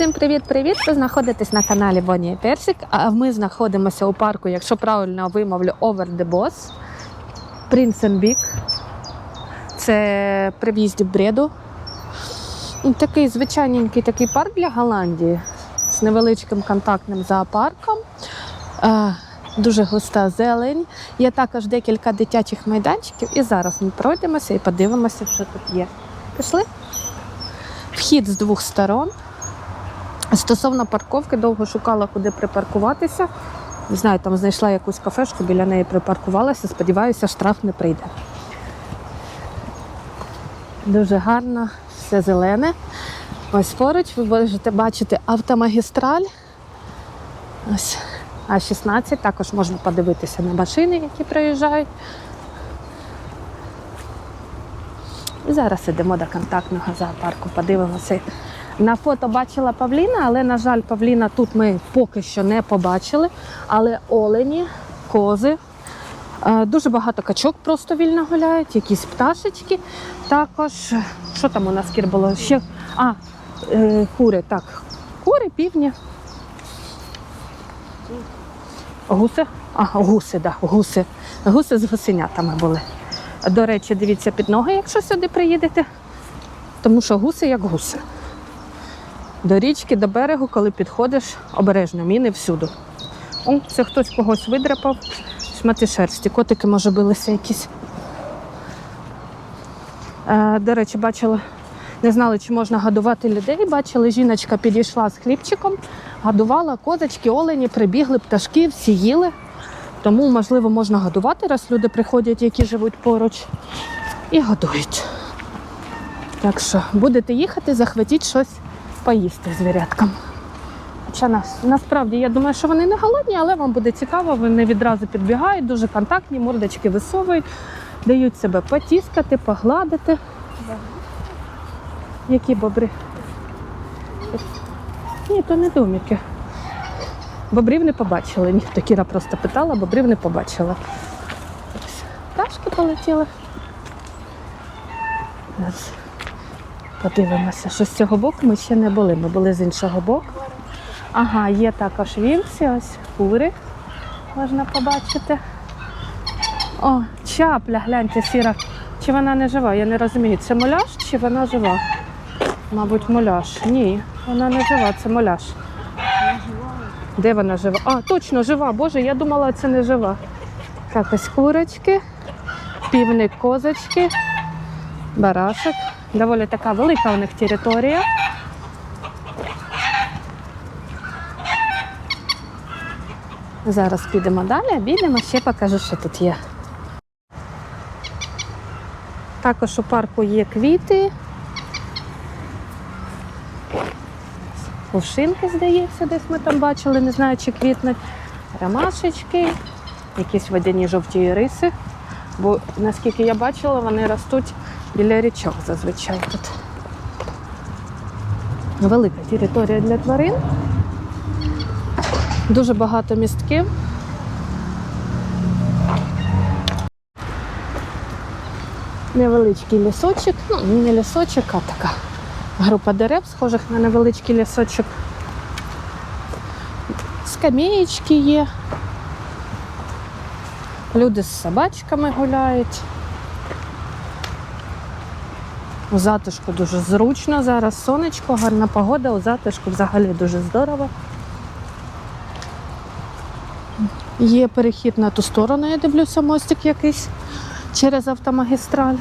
Всім привіт-привіт! Ви знаходитесь на каналі Бонні Персик. А ми знаходимося у парку, якщо правильно вимовлю, Over the Boss. Принценбік. Це при в'їзді Бреду. Такий звичайненький такий парк для Голландії з невеличким контактним зоопарком. Дуже густа зелень. Є також декілька дитячих майданчиків. І зараз ми пройдемося і подивимося, що тут є. Пішли? Вхід з двох сторон. Стосовно парковки, довго шукала, куди припаркуватися. Не знаю, там знайшла якусь кафешку, біля неї припаркувалася. Сподіваюся, штраф не прийде. Дуже гарно, все зелене. Ось поруч ви можете бачити автомагістраль. Ось А16. Також можна подивитися на машини, які приїжджають. І зараз йдемо до контактного зоопарку, подивимося. На фото бачила Павліна, але, на жаль, Павліна тут ми поки що не побачили. Але олені, кози, е, дуже багато качок просто вільно гуляють, якісь пташечки. Також, що там у нас кір було? Ще а, е, кури, так. Кури, півні. Гуси? А, гуси, да, гуси. Гуси з гусенятами були. До речі, дивіться під ноги, якщо сюди приїдете, тому що гуси як гуси. До річки, до берегу, коли підходиш, обережно, міни всюди. О, це хтось когось видряпав, шмати шерсті. Котики, може, билися якісь. Е, до речі, бачила, не знали, чи можна годувати людей. Бачили, жіночка підійшла з хлібчиком, годувала козочки, олені, прибігли, пташки, всі їли. Тому, можливо, можна годувати, раз люди приходять, які живуть поруч, і годують. Так що будете їхати, захватіть щось поїсти звіряткам. Хоча нас, насправді я думаю, що вони не голодні, але вам буде цікаво, вони відразу підбігають, дуже контактні, мордочки висовують, дають себе потіскати, погладити. Які бобри? Ні, то не домики. Бобрів не побачили. Ніхто Кіра просто питала, бобрів не побачила. Ось, Пташки полетіли. Подивимося, що з цього боку ми ще не були. Ми були з іншого боку. Ага, є також вівці, ось кури можна побачити. О, чапля, гляньте, сіра. Чи вона не жива? Я не розумію, це муляж чи вона жива? Мабуть, муляж. Ні, вона не жива, це муляж. Де вона жива? А, точно жива. Боже, я думала, це не жива. Так, ось курочки, півник козочки, барашок. Доволі така велика у них територія. Зараз підемо далі, обійдемо, ще покажу, що тут є. Також у парку є квіти. Кувшинки, здається, десь ми там бачили, не знаю, чи квітнуть. Ромашечки, якісь водяні жовті риси. Бо наскільки я бачила, вони ростуть біля річок зазвичай тут. Велика територія для тварин. Дуже багато містків. Невеличкий лісочок, ну не лісочок, а така група дерев, схожих на невеличкий лісочок. Скамеєчки є. Люди з собачками гуляють. У затишку дуже зручно зараз. Сонечко, гарна погода, у затишку взагалі дуже здорово. Є перехід на ту сторону, я дивлюся, мостик якийсь через автомагістраль.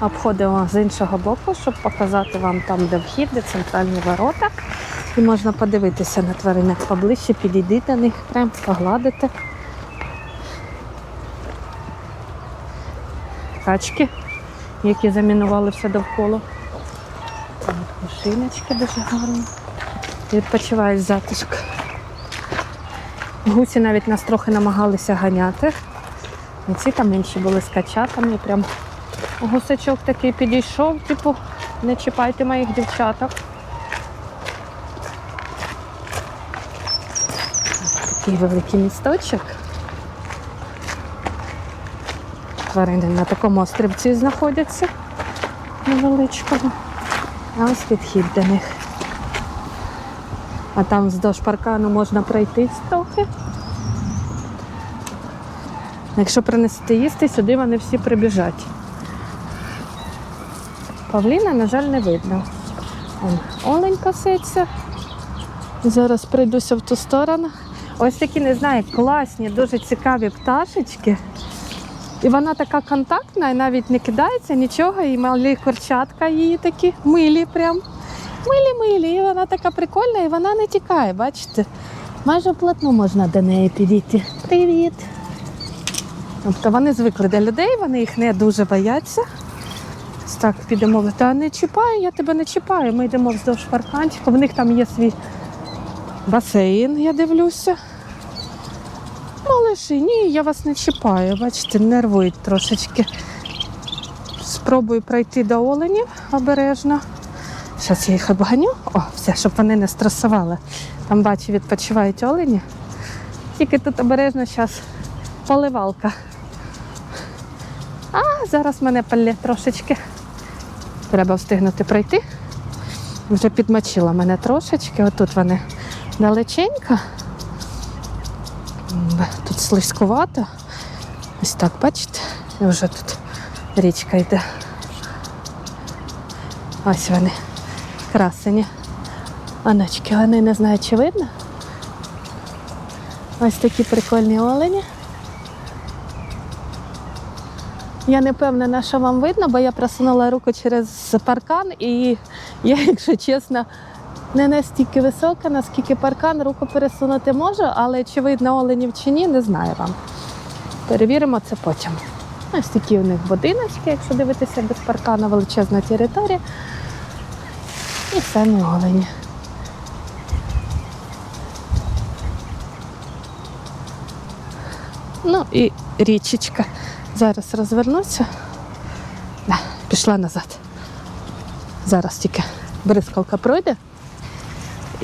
Обходимо з іншого боку, щоб показати вам там, де вхід, де центральні ворота. І можна подивитися на тваринок поближче, підійти до них, прям погладити. Качки, які замінували все довкола. От Машиночки дуже гарні. Відпочивають затишок. Гусі навіть нас трохи намагалися ганяти. І ці там інші були з качатами. І прям гусачок такий підійшов, типу, не чіпайте моїх дівчаток. Такий великий місточок. тварини на такому острівці знаходяться невеличкому. А ось підхід до них. А там вздовж паркану можна пройти трохи. Якщо принести їсти, сюди вони всі прибіжать. Павліна, на жаль, не видно. Олень коситься. Зараз прийдуся в ту сторону. Ось такі, не знаю, класні, дуже цікаві пташечки. І вона така контактна і навіть не кидається нічого, і малі курчатка її такі милі прям. Милі-милі. І вона така прикольна, і вона не тікає, бачите? Майже вплотну можна до неї підійти. Привіт! Тобто вони звикли до людей, вони їх не дуже бояться. Ось так підемо. Та не чіпай, я тебе не чіпаю. Ми йдемо вздовж парканчика. В них там є свій басейн, я дивлюся. Малиші, ні, я вас не чіпаю. Бачите, нервують трошечки. Спробую пройти до оленів обережно. Зараз я їх обганю. О, все, щоб вони не стресували. Там бачу, відпочивають олені. Тільки тут обережно зараз поливалка. А зараз мене палє трошечки. Треба встигнути пройти. Вже підмочила мене трошечки. Отут вони далеченько. М, Тут слизькувато. Ось так, бачите? І вже тут річка йде. Ось вони. Красені. Аночки, вони не знаю, чи видно. Ось такі прикольні олені. Я не певна, що вам видно, бо я просунула руку через паркан і я, якщо чесно, не настільки висока, наскільки паркан, руку пересунути можу, але чи видно оленів чи ні, не знаю вам. Перевіримо це потім. Ось такі у них будиночки, якщо дивитися без паркану, величезна територія. І самі олені. Ну і річечка. Зараз розвернуся. Да, пішла назад. Зараз тільки бризкалка пройде.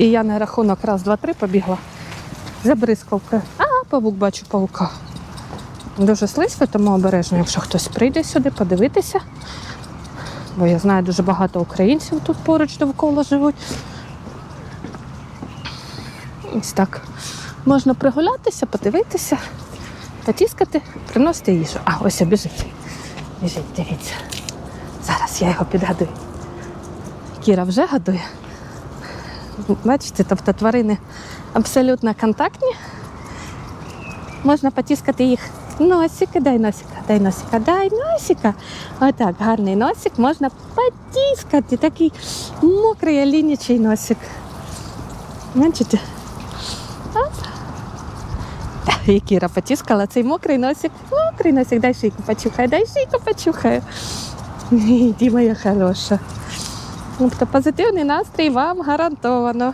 І я на рахунок раз, два, три побігла за бризкалкою. А, павук бачу павука. Дуже слизько, тому обережно, якщо хтось прийде сюди, подивитися. Бо я знаю, дуже багато українців тут поруч довкола живуть. Ось так. Можна прогулятися, подивитися, потіскати, приносити їжу. А, ось біжить. Біжить, дивіться. Зараз я його підгадую. Кіра вже гадує. Бачите, тобто тварини абсолютно контактні. Можна потіскати їх. Носика, дай носика, дай носика, дай носика. Отак, гарний носик можна потіскати. Такий мокрий олінячий носик. Бачите? Оп. І Кіра потіскала цей мокрий носик. Мокрий носик, дай шийку почухай, дай шийку почухай. Іди, моя хороша. Тобто позитивний настрій вам гарантовано.